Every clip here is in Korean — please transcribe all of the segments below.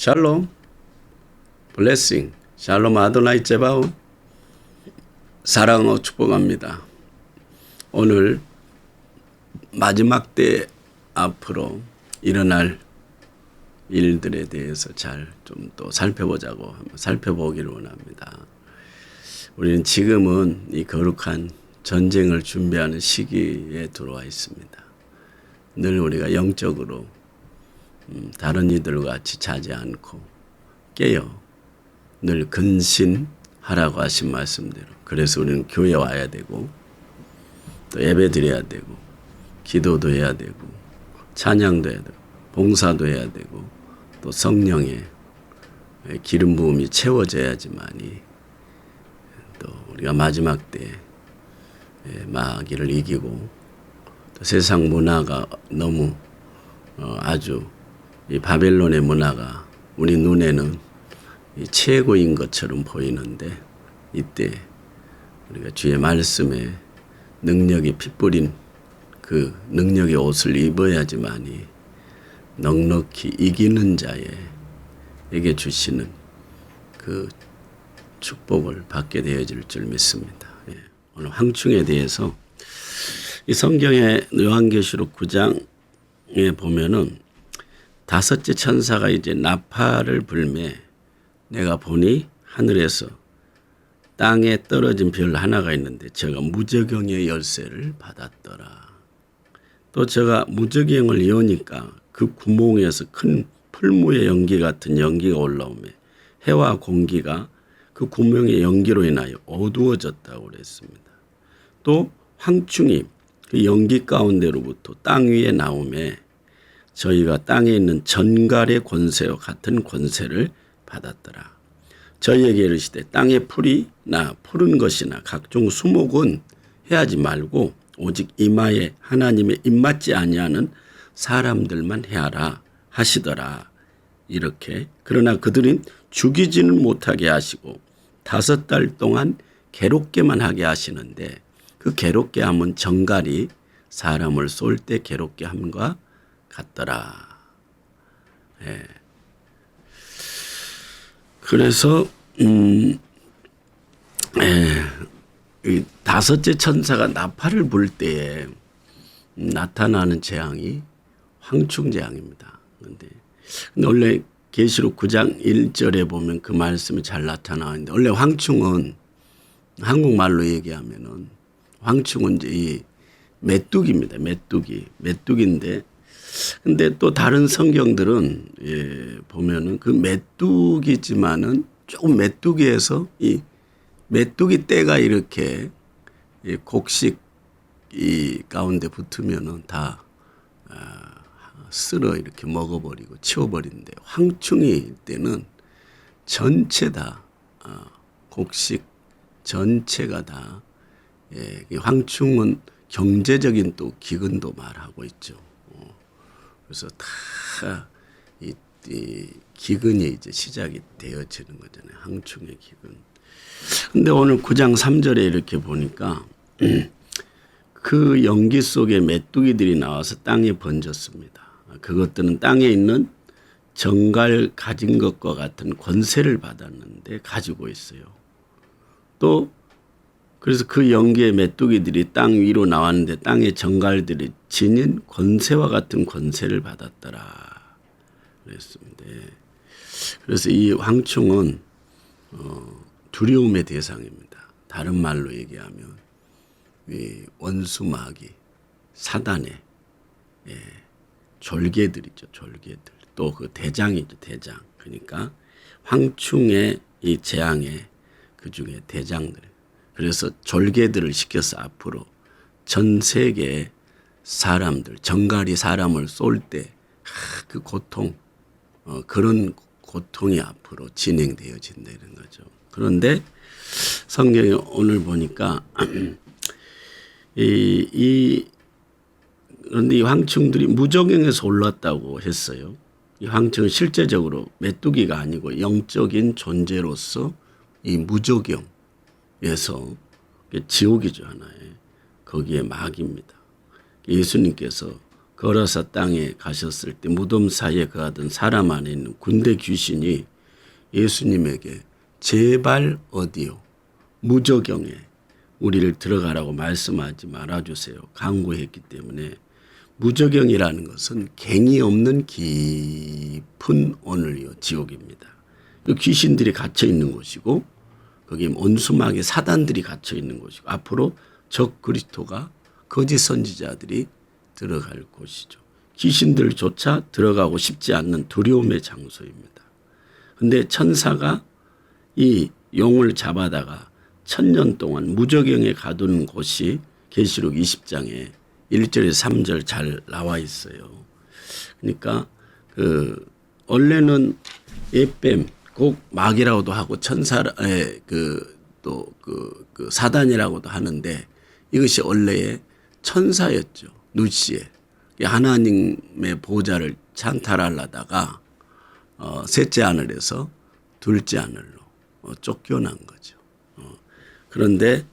샬롬, 블레싱, 샬롬 아도나이 제바우, 사랑하고 축복합니다. 오늘 마지막 때 앞으로 일어날 일들에 대해서 잘 좀 또 살펴보자고 살펴보기를 원합니다. 우리는 지금은 이 거룩한 전쟁을 준비하는 시기에 들어와 있습니다. 늘 우리가 영적으로 음, 다른 이들과 같이 자지 않고 깨어 늘 근신하라고 하신 말씀대로. 그래서 우리는 교회 와야 되고 또 예배 드려야 되고 기도도 해야 되고 찬양도 해야 되고 봉사도 해야 되고 또 성령의 기름 부음이 채워져야지만이 또 우리가 마지막 때 마귀를 이기고 또 세상 문화가 너무 어, 아주 이 바벨론의 문화가 우리 눈에는 이 최고인 것처럼 보이는데 이때 우리가 주의 말씀에 능력이 핏뿌린 그 능력의 옷을 입어야지만이 넉넉히 이기는 자에게 주시는 그 축복을 받게 되어질 줄 믿습니다. 예. 오늘 황충에 대해서 이 성경의 요한계시록 9장에 보면은 다섯째 천사가 이제 나팔을 불매 내가 보니 하늘에서 땅에 떨어진 별 하나가 있는데 제가 무저경의 열쇠를 받았더라. 또 제가 무저경을 여니까 그 구멍에서 큰 풀무의 연기 같은 연기가 올라오며 해와 공기가 그 구멍의 연기로 인하여 어두워졌다고 그랬습니다. 또 황충이 그 연기 가운데로부터 땅 위에 나오매 저희가 땅에 있는 전갈의 권세와 같은 권세를 받았더라. 저희에게 이르시되 땅의 풀이나 푸른 것이나 각종 수목은 해하지 말고 오직 이마에 하나님의 입맞지 아니하는 사람들만 해하라 하시더라. 이렇게 그러나 그들은 죽이지는 못하게 하시고 다섯 달 동안 괴롭게만 하게 하시는데 그 괴롭게 함은 정갈이 사람을 쏠 때 괴롭게 함과 같더라. 예. 그래서 음, 예, 이 다섯째 천사가 나팔을 불 때에 나타나는 재앙이 황충 재앙입니다. 근데, 근데 원래 계시록 9장 1절에 보면 그 말씀이 잘 나타나는데 원래 황충은 한국말로 얘기하면은 황충은 이 메뚜기입니다. 메뚜기. 메뚜기인데 근데 또 다른 성경들은 예, 보면은 그 메뚜기지만은 조금 메뚜기에서 이 메뚜기 떼가 이렇게 이 곡식 이 가운데 붙으면은 다 아, 쓸어 이렇게 먹어버리고 치워버리는데 황충이 때는 전체 다 어, 곡식 전체가 다 예, 황충은 경제적인 또 기근도 말하고 있죠. 어, 그래서 다이 이 기근이 이제 시작이 되어지는 거잖아요. 황충의 기근. 근데 오늘 9장 3절에 이렇게 보니까 그 연기 속에 메뚜기들이 나와서 땅에 번졌습니다. 그것들은 땅에 있는 정갈 가진 것과 같은 권세를 받았는데 가지고 있어요. 또 그래서 그 연기의 메뚜기들이 땅 위로 나왔는데 땅의 정갈들이 지닌 권세와 같은 권세를 받았더라. 그랬습니다. 그래서 이 황충은 어, 두려움의 대상입니다. 다른 말로 얘기하면 이 원수 마귀, 사단의 예, 졸개들이죠. 졸개들. 또 그 대장이죠. 대장. 그러니까 황충의 이 재앙의 그 중에 대장들. 그래서 졸개들을 시켜서 앞으로 전 세계 사람들, 정갈이 사람을 쏠 때 그 고통, 어, 그런 고통이 앞으로 진행되어진다는 거죠. 그런데 성경에 오늘 보니까 이, 이 그런데 이 황충들이 무적행에서 올랐다고 했어요. 이 황충은 실제적으로 메뚜기가 아니고 영적인 존재로서 이 무적영 에서 지옥이죠 하나의 거기에 마귀입니다. 예수님께서 걸어서 땅에 가셨을 때 무덤 사이에 거하던 사람 안에 있는 군대 귀신이 예수님에게 제발 어디요 무저경에 우리를 들어가라고 말씀하지 말아주세요 강구했기 때문에 무저경이라는 것은 갱이 없는 깊은 오늘이요 지옥입니다. 그 귀신들이 갇혀 있는 곳이고 거기에 온수막의 사단들이 갇혀 있는 곳이고 앞으로 적 그리스도가 거짓 선지자들이 들어갈 곳이죠. 귀신들조차 들어가고 싶지 않는 두려움의 장소입니다. 근데 천사가 이 용을 잡아다가 천년 동안 무저경에 가두는 곳이 계시록 20장에 1절에 3절 잘 나와 있어요. 그러니까 그 원래는 예뱀 꼭 마귀라고도 하고 천사의 그또그 그 사단이라고도 하는데 이것이 원래의 천사였죠. 누시에 하나님의 보좌를 찬탈하려다가 어, 셋째 하늘에서 둘째 하늘로 어, 쫓겨난 거죠. 어, 그런데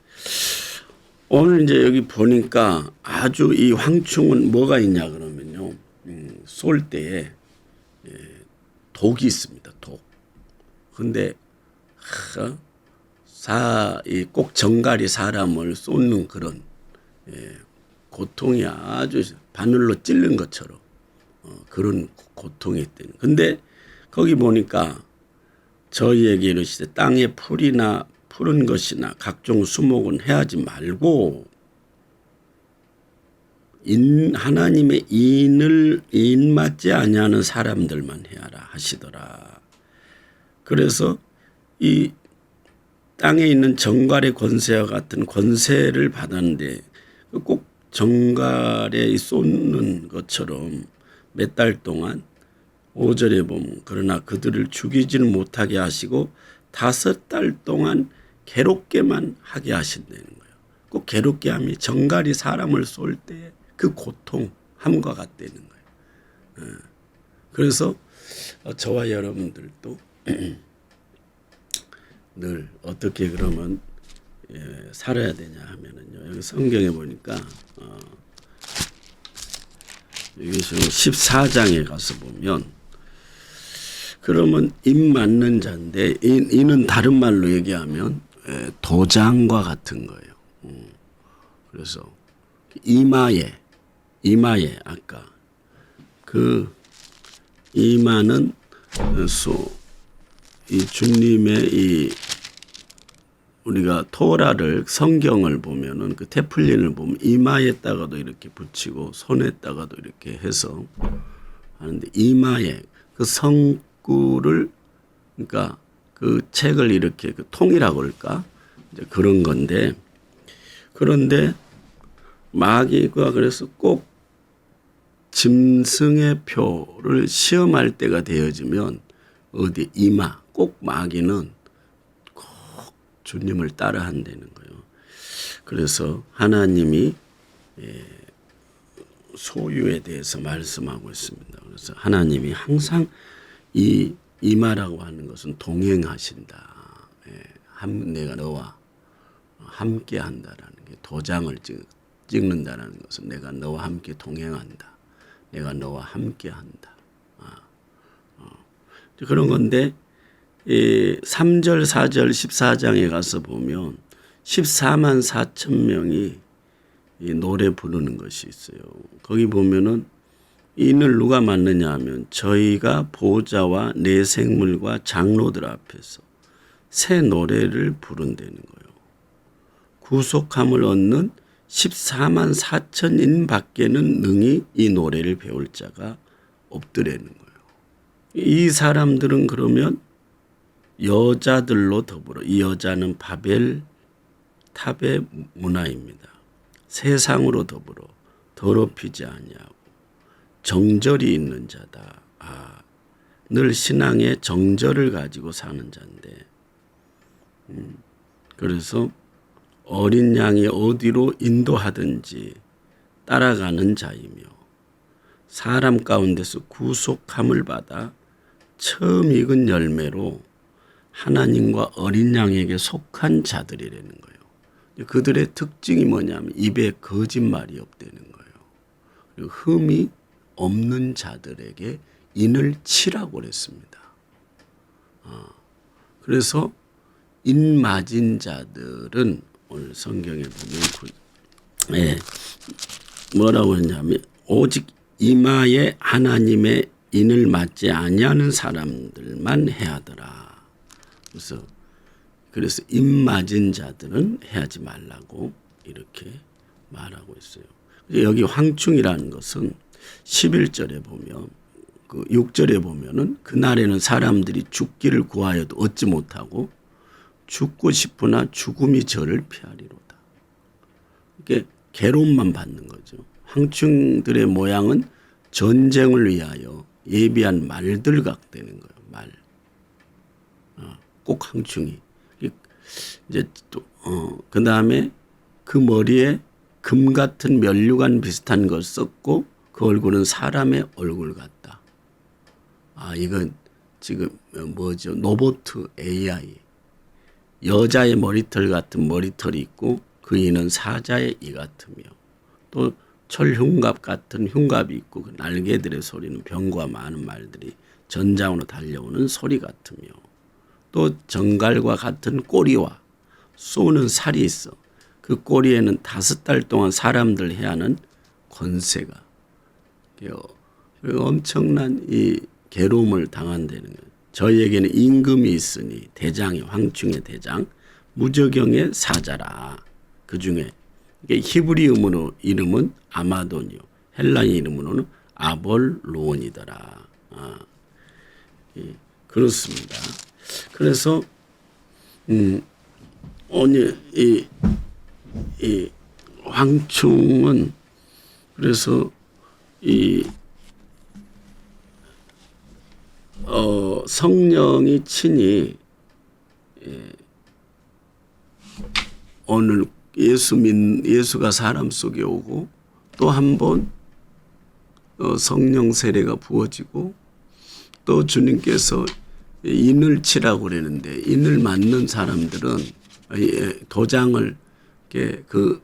오늘 이제 여기 보니까 아주 이 황충은 뭐가 있냐 그러면요. 음, 쏠 때에 예, 독이 있습니다. 독. 근데 하, 사, 이꼭 정갈이 사람을 쏟는 그런 예, 고통이 아주 바늘로 찔른 것처럼 어, 그런 고통이 있대요. 근데 거기 보니까 저희에게 이르시되 땅에 풀이나 푸른 것이나 각종 수목은 해하지 말고 인 하나님의 인을 인 맞지 아니하는 사람들만 해야라 하시더라. 그래서 이 땅에 있는 정갈의 권세와 같은 권세를 받았는데 꼭 정갈에 쏟는 것처럼 몇 달 동안 오절에 보면 그러나 그들을 죽이지는 못하게 하시고 다섯 달 동안 괴롭게만 하게 하신다는 거예요. 꼭 괴롭게 함이 정갈이 사람을 쏠 때 그 고통함과 같다는 거예요. 예. 그래서 저와 여러분들도 늘 어떻게 그러면 예, 살아야 되냐 하면은요. 여기 성경에 보니까 어, 여기 지금 14장에 가서 보면 그러면 입 맞는 자인데 이, 이는 다른 말로 얘기하면 예, 도장과 같은 거예요. 음. 그래서 이마에 이마에 아까 그 이마는 소, 이 주님의 이 우리가 토라를 성경을 보면은 그 테플린을 보면 이마에다가도 이렇게 붙이고 손에다가도 이렇게 해서 하는데 이마에 그 성구를 그러니까 그 책을 이렇게 그 통이라고 할까? 이제 그런 건데 그런데 마귀가 그래서 꼭 짐승의 표를 시험할 때가 되어지면 어디 이마 꼭 마귀는 꼭 주님을 따라 한다는 거예요. 그래서 하나님이 예, 소유에 대해서 말씀하고 있습니다. 그래서 하나님이 항상 이 이마라고 하는 것은 동행하신다. 예, 함, 내가 너와 함께 한다라는 게 도장을 찍, 찍는다라는 것은 내가 너와 함께 동행한다. 내가 너와 함께 한다. 그런 건데 이 3절, 4절, 14장에 가서 보면 14만 4천 명이 이 노래 부르는 것이 있어요. 거기 보면은 인을 누가 맞느냐 하면 저희가 보호자와 내 생물과 장로들 앞에서 새 노래를 부른다는 거예요. 구속함을 얻는 14만 4천인 밖에는 능히 이 노래를 배울 자가 없더라는 거예요. 이 사람들은 그러면 여자들로 더불어 이 여자는 바벨 탑의 문화입니다. 세상으로 더불어 더럽히지 아니하고 정절이 있는 자다. 아, 늘 신앙의 정절을 가지고 사는 자인데, 음, 그래서 어린 양이 어디로 인도하든지 따라가는 자이며 사람 가운데서 구속함을 받아 처음 익은 열매로 하나님과 어린 양에게 속한 자들이라는 거예요. 그들의 특징이 뭐냐면 입에 거짓말이 없다는 거예요. 그리고 흠이 없는 자들에게 인을 치라고 그랬습니다. 어, 그래서 인 맞은 자들은 오늘 성경에 보면 그- 예, 뭐라고 했냐면 오직 이마에 하나님의 인을 맞지 아니하는 사람들만 해하더라. 그래서 그래서 인 맞은 자들은 해하지 말라고 이렇게 말하고 있어요. 여기 황충이라는 것은 11절에 보면 그 6절에 보면은 그날에는 사람들이 죽기를 구하여도 얻지 못하고 죽고 싶으나 죽음이 저를 피하리로다. 이게 괴로움만 받는 거죠. 황충들의 모양은 전쟁을 위하여 예비한 말들 같다는 거예요. 말. 어, 꼭 황충이. 이제 또, 어, 그 다음에 그 머리에 금 같은 면류관 비슷한 걸 썼고 그 얼굴은 사람의 얼굴 같다. 아, 이건 지금 뭐죠? 로보트 AI. 여자의 머리털 같은 머리털이 있고 그 이는 사자의 이 같으며 또 철흉갑 같은 흉갑이 있고 그 날개들의 소리는 병과 많은 말들이 전장으로 달려오는 소리 같으며 또 정갈과 같은 꼬리와 쏘는 살이 있어 그 꼬리에는 다섯 달 동안 사람들 해하는 권세가 엄청난 이 괴로움을 당한다는 거예요. 저희에게는 임금이 있으니 대장이 황충의 대장 무저경의 사자라. 그 중에 히브리음으로 이름은 아마돈이요. 헬라의 이름으로는 아볼로온이더라. 아, 예, 그렇습니다. 그래서 음, 오늘 이, 이 황충은 그래서 이 어, 성령이 친히 예, 오늘 예수 민 예수가 사람 속에 오고 또 한번 어, 성령 세례가 부어지고 또 주님께서 인을 치라고 그러는데 인을 맞는 사람들은 예, 도장을 그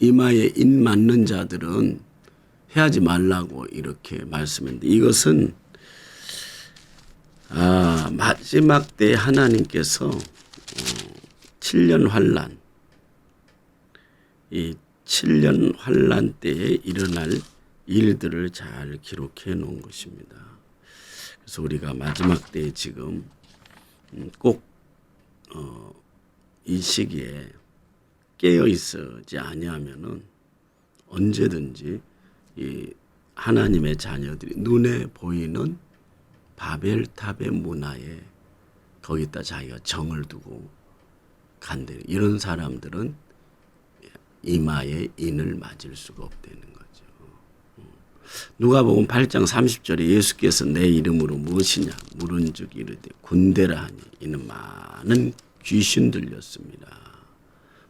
이마에 인 맞는 자들은 해하지 말라고 이렇게 말씀했는데 이것은 아, 마지막 때 하나님께서 어, 7년 환란 이 7년 환란 때에 일어날 일들을 잘 기록해 놓은 것입니다. 그래서 우리가 마지막 때에 지금 음, 꼭이 어, 시기에 깨어 있지 아니하면은 언제든지 이 하나님의 자녀들이 눈에 보이는 바벨탑의 문화에 거기다 자기가 정을 두고 간대. 이런 사람들은 이마에 인을 맞을 수가 없다는 거죠. 누가 보면 8장 30절에 예수께서 내 이름으로 무엇이냐 물은즉 이르되 군대라 하니 이는 많은 귀신 들렸습니다.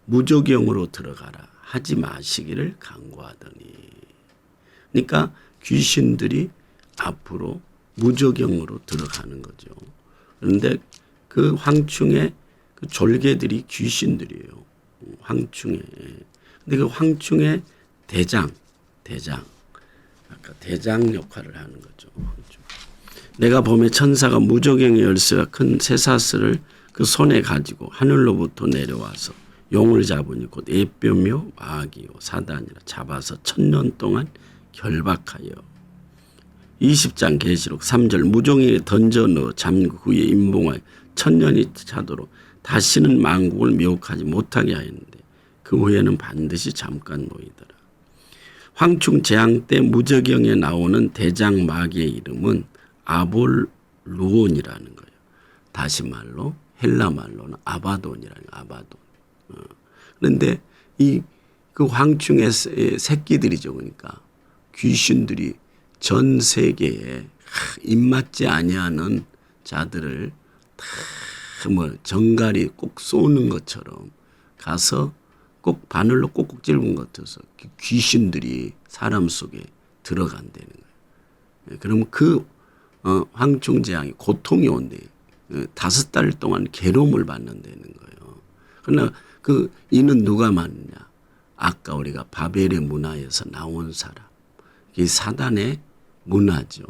무조경으로 들어가라 하지 마시기를 강구하더니 그러니까 귀신들이 앞으로 무저경으로 들어가는 거죠. 그런데 그 황충의 그 졸개들이 귀신들이에요. 황충의. 근데 그 황충의 대장, 대장. 아까 대장 역할을 하는 거죠. 내가 봄에 천사가 무저경의 열쇠가 큰 쇠사슬을 그 손에 가지고 하늘로부터 내려와서 용을 잡으니 곧 에뼈며 마귀요 사단이라 잡아서 천년 동안 결박하여 20장 계시록 3절 무종에게 던져 넣어 잠그 후에 임봉하여 천년이 차도록 다시는 만국을 미혹하지 못하게 하였는데 그 후에는 반드시 잠깐 노이더라. 황충 재앙 때 무저경에 나오는 대장 마귀의 이름은 아볼루온이라는 거예요. 다시 말로 헬라 말로는 아바돈이라는 아바돈. 어. 그런데 이 그 황충의 새끼들이죠. 그러니까 귀신들이 전 세계에 입맞지 아니하는 자들을 다 뭐 정갈이 꼭 쏘는 것처럼 가서 꼭 바늘로 꼭꼭 찔은 것 같아서 귀신들이 사람 속에 들어간다는 거예요. 그러면 그 어, 황충재앙이 고통이 온대. 어, 다섯 달 동안 괴로움을 받는다는 거예요. 그러나 그 이는 누가 맞느냐? 아까 우리가 바벨의 문화에서 나온 사람. 이 사단의 문화죠.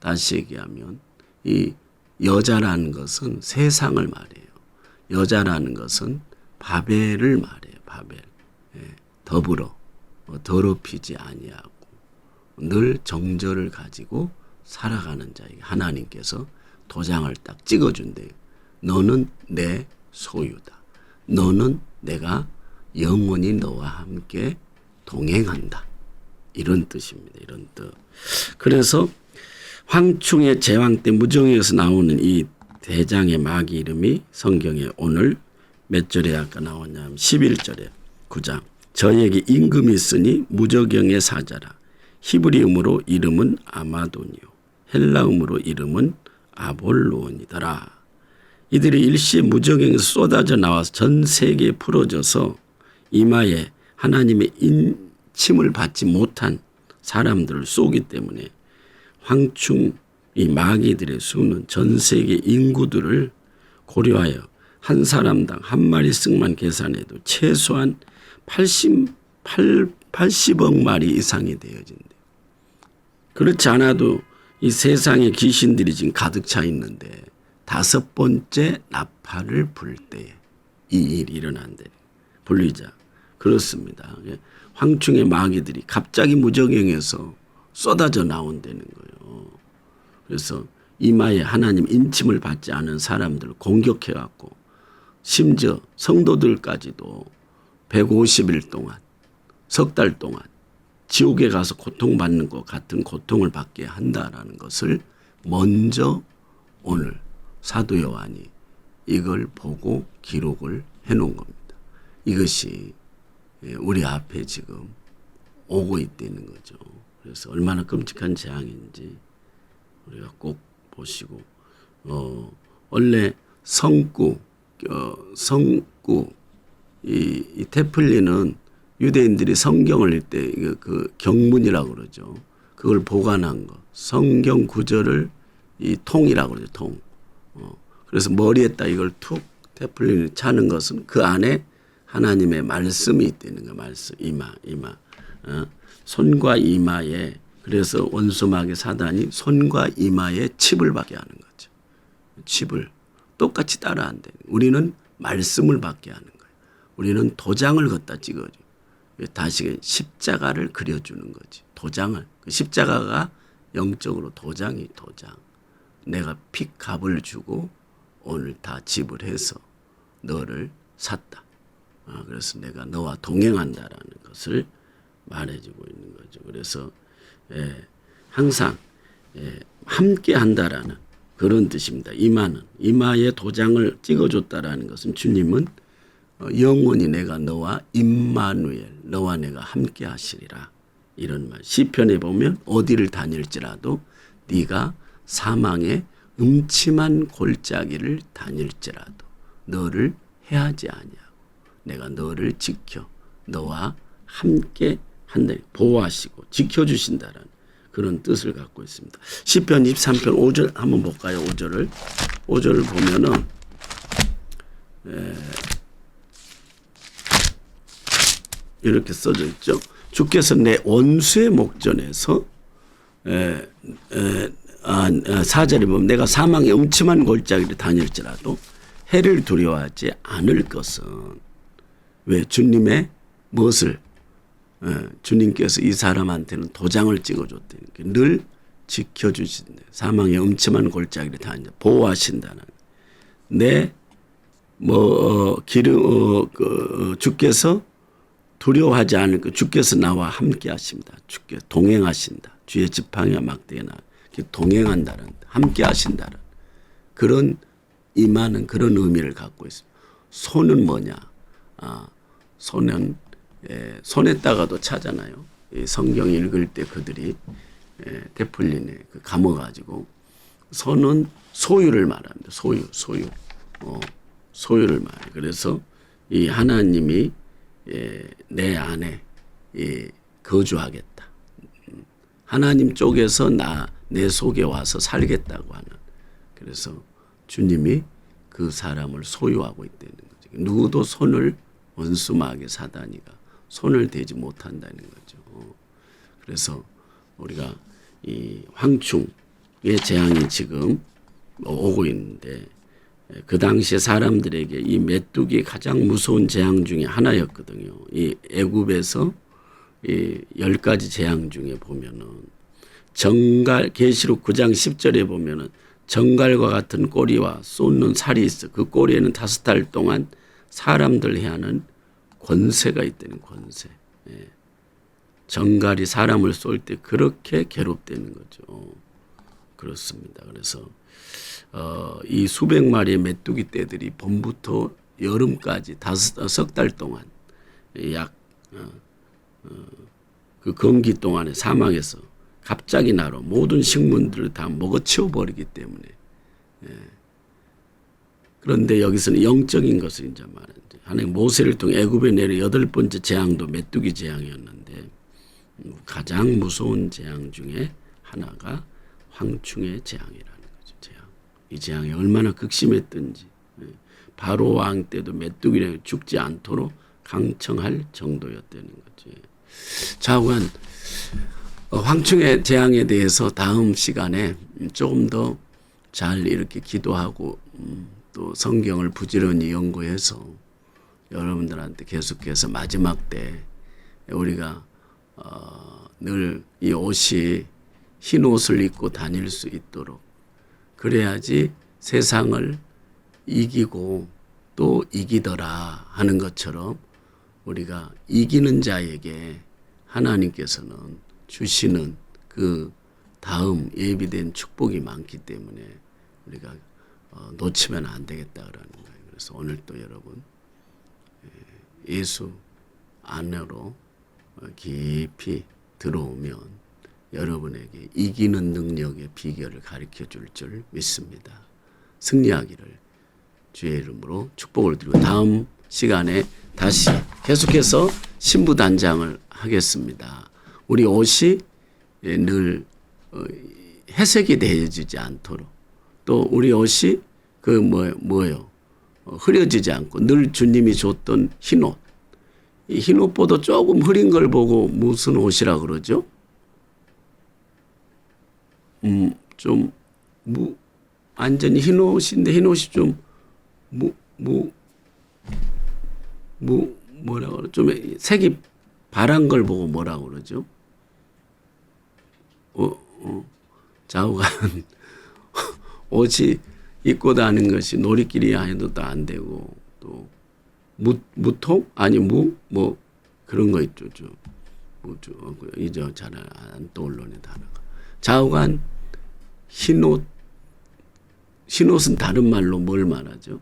다시 얘기하면 이 여자라는 것은 세상을 말해요. 여자라는 것은 바벨을 말해요. 바벨. 예, 더불어 어, 더럽히지 아니하고 늘 정절을 가지고 살아가는 자에게 하나님께서 도장을 딱 찍어준대요. 너는 내 소유다. 너는 내가 영원히 너와 함께 동행한다. 이런 뜻입니다. 이런 뜻. 그래서 황충의 제왕 때 무정에서 나오는 이 대장의 마귀 이름이 성경에 오늘 몇 절에 아까 나왔냐면 11절에 9장. 저에게 임금이 있으니 무저경의 사자라. 히브리음으로 이름은 아마돈이요. 헬라음으로 이름은 아볼로온이더라. 이들이 일시에 무저경에서 쏟아져 나와서 전 세계에 풀어져서 이마에 하나님의 인침을 받지 못한 사람들을 쏘기 때문에 황충 이 마귀들의 수는 전 세계 인구들을 고려하여 한 사람당 한 마리 씩만 계산해도 최소한 88, 80억 마리 이상이 되어진대. 그렇지 않아도 이 세상에 귀신들이 지금 가득 차 있는데 다섯 번째 나팔을 불 때에 이 일이 일어난대. 불리자. 그렇습니다. 예. 황충의 마귀들이 갑자기 무적행에서 쏟아져 나온다는 거예요. 그래서 이마에 하나님 인침을 받지 않은 사람들을 공격해 갖고 심지어 성도들까지도 150일 동안 석 달 동안 지옥에 가서 고통받는 것 같은 고통을 받게 한다라는 것을 먼저 오늘 사도 요한이 이걸 보고 기록을 해 놓은 겁니다. 이것이 예, 우리 앞에 지금 오고 있다는 거죠. 그래서 얼마나 끔찍한 재앙인지 우리가 꼭 보시고 어 원래 성구 어, 성구 이, 이 테플리는 유대인들이 성경을 읽때 그, 그 경문이라고 그러죠. 그걸 보관한 거. 성경 구절을 이 통이라고 그러죠. 통. 어. 그래서 머리에다 이걸 툭 테플린을 차는 것은 그 안에 하나님의 말씀이 있다는 거 말씀 이마 이마 어? 손과 이마에 그래서 원수마귀 사단이 손과 이마에 칩을 받게 하는 거죠. 칩을 똑같이 따라한대. 우리는 말씀을 받게 하는 거예요. 우리는 도장을 걷다 찍어줘. 다시 십자가를 그려주는 거지. 도장을 그 십자가가 영적으로 도장이 도장. 내가 핏값을 주고 오늘 다 지불해서 너를 샀다. 아, 그래서 내가 너와 동행한다라는 것을 말해주고 있는 거죠. 그래서 예, 항상 예, 함께 한다라는 그런 뜻입니다. 이마는 이마에 도장을 찍어줬다라는 것은 주님은 어, 영원히 내가 너와 임마누엘 너와 내가 함께 하시리라 이런 말. 시편에 보면 어디를 다닐지라도 네가 사망의 음침한 골짜기를 다닐지라도 너를 해하지 아니하고 내가 너를 지켜 너와 함께 한다 보호하시고 지켜주신다라는 그런 뜻을 갖고 있습니다. 시편 23편 5절 한번 볼까요? 5절을 5절을 보면은 에, 이렇게 써져 있죠. 주께서 내 원수의 목전에서 에, 에, 아, 사절에 보면 내가 사망의 음침한 골짜기를 다닐지라도 해를 두려워하지 않을 것은 왜 주님의 무엇을 예, 주님께서 이 사람한테는 도장을 찍어줬다는 늘 지켜주신다. 사망의 음침한 골짜기를 다 이제 보호하신다는. 내, 뭐, 어, 기름, 어, 그, 어, 주께서 두려워하지 않을 것, 주께서 나와 함께 하십니다. 주께 동행하신다. 주의 지팡이와 막대나 동행한다는, 함께 하신다는 그런 임하는 그런 의미를 갖고 있습니다. 손은 뭐냐? 아, 손은 예, 손에다가도 차잖아요. 예, 성경 읽을 때 그들이 예, 데플린에 그 감아가지고 손은 소유를 말합니다. 소유, 소유, 어, 소유를 말해. 그래서 이 하나님이 예, 내 안에 예, 거주하겠다. 하나님 쪽에서 나 내 속에 와서 살겠다고 하는. 그래서 주님이 그 사람을 소유하고 있다는 거죠. 누구도 손을 원수마귀 사단이가 손을 대지 못한다는 거죠. 그래서 우리가 이 황충의 재앙이 지금 오고 있는데 그 당시에 사람들에게 이 메뚜기 가장 무서운 재앙 중에 하나였거든요. 이 애굽에서 이열 가지 재앙 중에 보면은 정갈 계시록 9장 10절에 보면은 정갈과 같은 꼬리와 쏟는 살이 있어. 그 꼬리에는 다섯 달 동안 사람들 해하는 권세가 있다는 권세. 예. 정갈이 사람을 쏠 때 그렇게 괴롭다는 거죠. 그렇습니다. 그래서 어, 이 수백 마리의 메뚜기 떼들이 봄부터 여름까지 다섯 석 달 동안 약 어, 어, 그 건기 동안에 사망해서 갑자기 나로 모든 식물들을 다 먹어치워 버리기 때문에 예. 그런데 여기서는 영적인 것을 이제 말하는 하나님 모세를 통해 애굽에 내려 여덟 번째 재앙도 메뚜기 재앙이었는데 음, 가장 무서운 재앙 중에 하나가 황충의 재앙이라는 거죠. 재앙. 이 재앙이 얼마나 극심했던지 예. 바로 왕 때도 메뚜기를 죽지 않도록 강청할 정도였다는 거죠. 예. 자관 어, 황충의 재앙에 대해서 다음 시간에 조금 더 잘 이렇게 기도하고 음, 또 성경을 부지런히 연구해서 여러분들한테 계속해서 마지막 때 우리가 어, 늘 이 옷이 흰 옷을 입고 다닐 수 있도록 그래야지 세상을 이기고 또 이기더라 하는 것처럼 우리가 이기는 자에게 하나님께서는 주시는 그 다음 예비된 축복이 많기 때문에 우리가 어, 놓치면 안 되겠다 그러는 거예요. 그래서 오늘 또 여러분 예, 예수 안으로 어, 깊이 들어오면 여러분에게 이기는 능력의 비결을 가르쳐 줄 줄 믿습니다. 승리하기를 주의 이름으로 축복을 드리고 다음 시간에 다시 계속해서 신부 단장을 하겠습니다. 우리 옷이 예, 늘 어, 해색이 되어지지 않도록 또 우리 옷이 그 뭐, 뭐요 어, 흐려지지 않고 늘 주님이 줬던 흰 옷. 이 흰 옷보다 조금 흐린 걸 보고 무슨 옷이라 그러죠? 음, 좀, 무, 완전히 흰 옷인데 흰 옷이 좀, 무, 무, 무, 뭐라 그러, 좀 색이 바란 걸 보고 뭐라 그러죠? 어, 어, 좌우간 옷이 입고 다니는 것이 놀이끼리 해도 또안 되고 또 무, 무통 아니 무 뭐 그런 거 있죠 좀 뭐죠 이제 잘안 떠올르네 단어가 좌우간 흰옷 흰옷은 다른 말로 뭘 말하죠?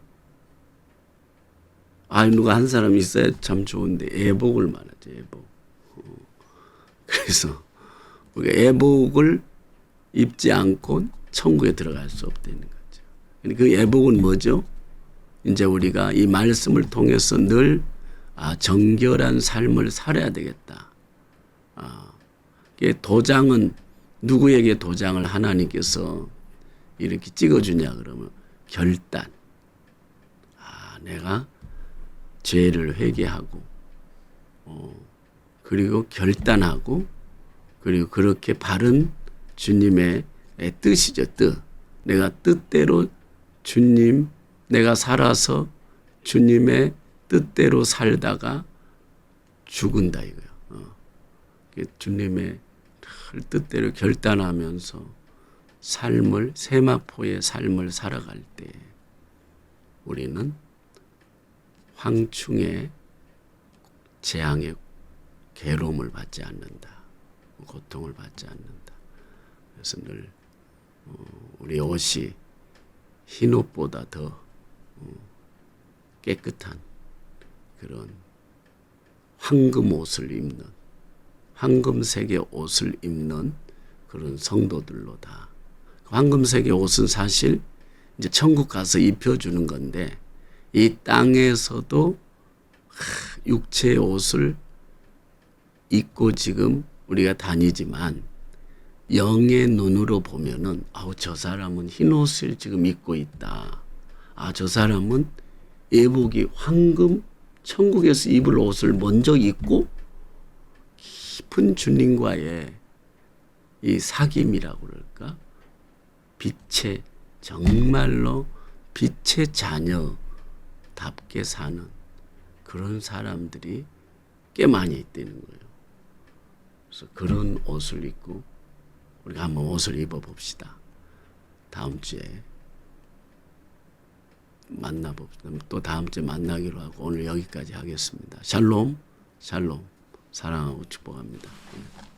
아 누가 한 사람 있어야 참 좋은데 애복을 말하죠 애복 어. 그래서 우리가 애복을 입지 않고 천국에 들어갈 수 없다는 거죠. 그 애복은 뭐죠? 이제 우리가 이 말씀을 통해서 늘 아, 정결한 삶을 살아야 되겠다. 아, 도장은 누구에게 도장을 하나님께서 이렇게 찍어주냐 그러면 결단. 아, 내가 죄를 회개하고, 어, 그리고 결단하고, 그리고 그렇게 바른 주님의 뜻이죠, 뜻. 내가 뜻대로 주님, 내가 살아서 주님의 뜻대로 살다가 죽은다 이거야. 어. 주님의 뜻대로 결단하면서 삶을 세마포의 삶을 살아갈 때 우리는 황충의 재앙의 괴로움을 받지 않는다. 고통을 받지 않는다. 그래서 늘 어, 우리 옷이 흰 옷보다 더 어, 깨끗한 그런 황금 옷을 입는 황금색의 옷을 입는 그런 성도들로 다. 황금색의 옷은 사실 이제 천국 가서 입혀주는 건데 이 땅에서도 육체의 옷을 입고 지금 우리가 다니지만 영의 눈으로 보면은 아우 저 사람은 흰 옷을 지금 입고 있다. 아 저 사람은 예복이 황금 천국에서 입을 옷을 먼저 입고 깊은 주님과의 이 사귐이라고 그럴까? 빛의 정말로 빛의 자녀답게 사는 그런 사람들이 꽤 많이 있다는 거예요. 그래서 그런 옷을 입고 우리가 한번 옷을 입어 봅시다. 다음 주에 만나봅시다. 또 다음 주에 만나기로 하고 오늘 여기까지 하겠습니다. 샬롬, 샬롬. 사랑하고 축복합니다. 예.